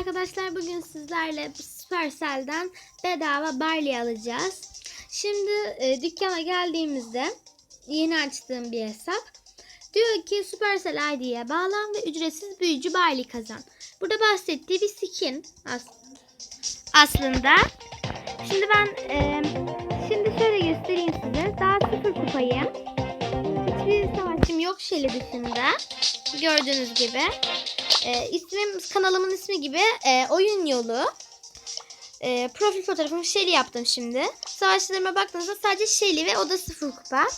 Arkadaşlar bugün sizlerle Supercell'den bedava Barley alacağız. Şimdi e, dükkana geldiğimizde yeni açtığım bir hesap. Diyor ki Supercell ID'ye bağlan ve ücretsiz büyücü Barley kazan. Burada bahsettiği bir skin as- aslında. Şimdi ben e, şimdi şöyle göstereyim size. Daha sıfır kupayım. Hiçbir savaşım yok dışında. Gördüğünüz gibi. E, ismim kanalımın ismi gibi e, oyun yolu. E, profil fotoğrafımı Shelly yaptım şimdi. Savaşçılarıma baktığınızda sadece Shelly ve o da sıfır kupa.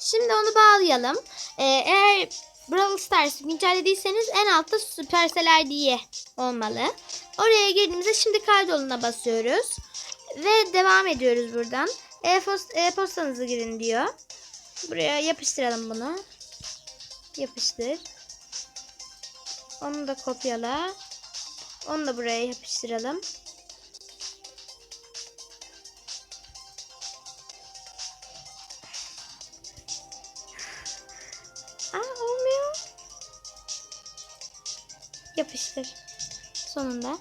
Şimdi onu bağlayalım. E, eğer Brawl Stars güncellediyseniz en altta Supercell ID'ye olmalı. Oraya girdiğimizde şimdi kaydoluna basıyoruz. Ve devam ediyoruz buradan. E-post- E-postanızı girin diyor. Buraya yapıştıralım bunu. Yapıştır. Onu da kopyala. Onu da buraya yapıştıralım. Aa olmuyor. Yapıştır. Sonunda.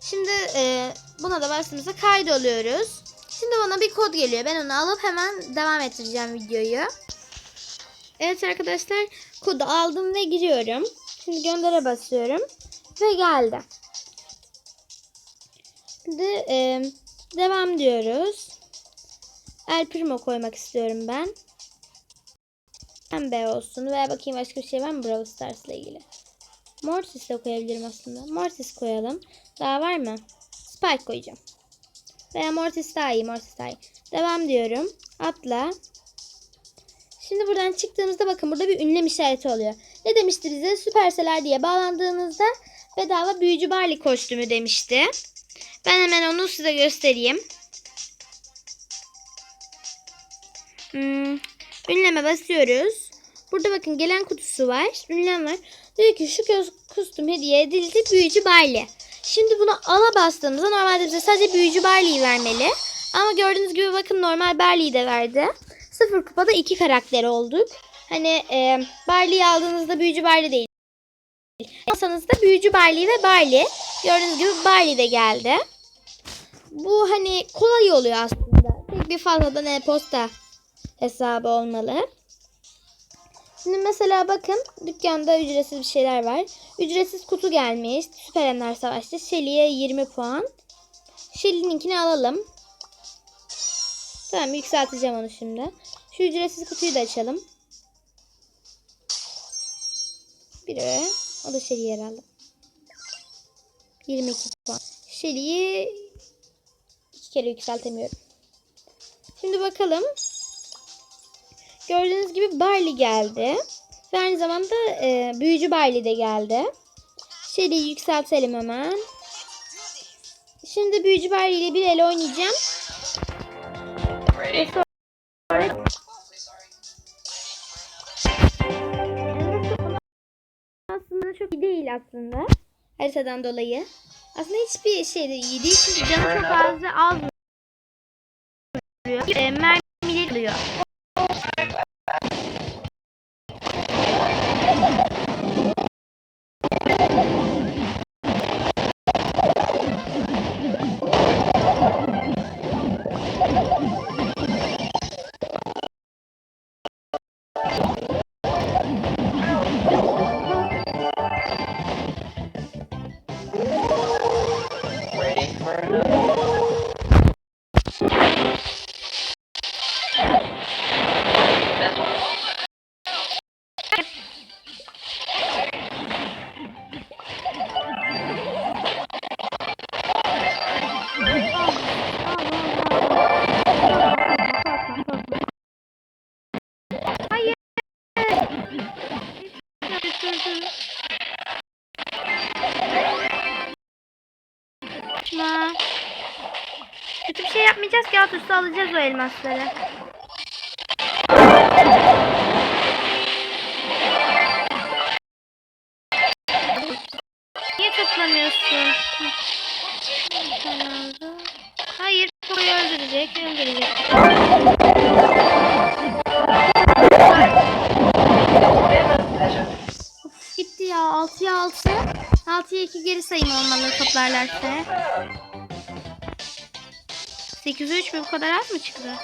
Şimdi e, buna da bastığımızda kaydoluyoruz. Şimdi bana bir kod geliyor. Ben onu alıp hemen devam ettireceğim videoyu. Evet arkadaşlar kodu aldım ve giriyorum. Şimdi göndere basıyorum. Ve geldi. Şimdi e, devam diyoruz. El Primo koymak istiyorum ben. Pembe olsun. Veya bakayım başka bir şey var mı Brawl Stars ile ilgili. Mortis de koyabilirim aslında. Mortis koyalım. Daha var mı? Spike koyacağım. Veya Mortis daha iyi. Mortis daha iyi. Devam diyorum. Atla. Şimdi buradan çıktığımızda bakın burada bir ünlem işareti oluyor. Ne demişti bize? Süperseler diye bağlandığınızda bedava büyücü Barley kostümü demişti. Ben hemen onu size göstereyim. Hmm, ünleme basıyoruz. Burada bakın gelen kutusu var. Ünlem var. Diyor ki şu kostüm hediye edildi büyücü Barley. Şimdi bunu ala bastığımızda normalde bize sadece büyücü Barley'i vermeli. Ama gördüğünüz gibi bakın normal Barley'i de verdi. Sıfır kupada iki karakter olduk. Hani e, Barley'i aldığınızda büyücü Barley değil. Alsanızda büyücü Barley ve Barley. Gördüğünüz gibi Barley de geldi. Bu hani kolay oluyor aslında. Tek bir fazladan e-posta hesabı olmalı. Şimdi mesela bakın dükkanda ücretsiz bir şeyler var. Ücretsiz kutu gelmiş. Süper Savaşçı. Shelly'e 20 puan. Shelly'ninkini alalım. Tamam yükselteceğim onu şimdi. Şu ücretsiz kutuyu da açalım. Biri. O da Shelly'yi herhalde. 22 puan. Shelly'yi iki kere yükseltemiyorum. Şimdi bakalım. Gördüğünüz gibi Barley geldi. Ve aynı zamanda e, büyücü Barley de geldi. Shelly'yi yükseltelim hemen. Şimdi büyücü Barley ile bir el oynayacağım. Ve sonra çok iyi değil aslında. Haritadan dolayı. Aslında hiçbir şey de iyi değil. Çünkü canı çok az az vuruyor. E, mermileri alıyor. Kaçma. Kötü bir şey yapmayacağız ki alt üstü alacağız o elmasları. Niye toplamıyorsun? Hayır, Poco'yu öldürecek, öldürecek. 6'ya 6. 6'ya 2 geri sayım olmalı toplarlarsa. 8'e 3 mü bu kadar az mı çıktı?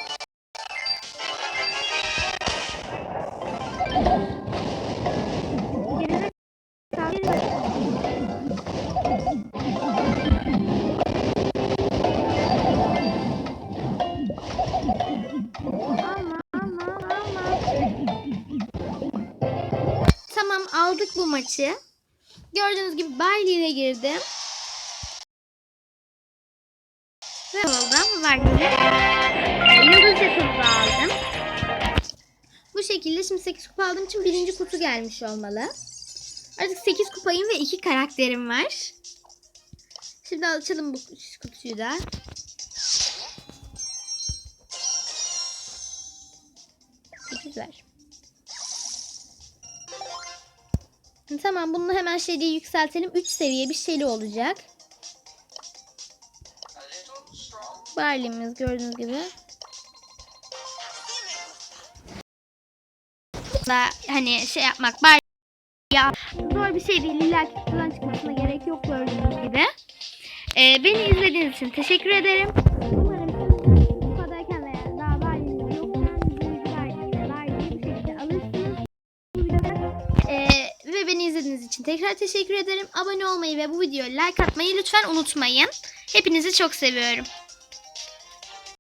Aldık bu maçı. Gördüğünüz gibi Bailey'e girdim. Ve oldum. Gibi. Yıldız yakını aldım. Bu şekilde şimdi 8 kupa aldığım için birinci kutu gelmiş olmalı. Artık 8 kupayım ve 2 karakterim var. Şimdi açalım bu kutuyu da. Sekiz Tamam bunu hemen şeyde yükseltelim. 3 seviye bir şeyli olacak. Barley'miz gördüğünüz gibi. Da hani şey yapmak bar ya zor bir şey değil. İlla kutudan çıkmasına gerek yok gördüğünüz gibi. Ee, beni izlediğiniz için teşekkür ederim. İçin tekrar teşekkür ederim. Abone olmayı ve bu videoya like atmayı lütfen unutmayın. Hepinizi çok seviyorum.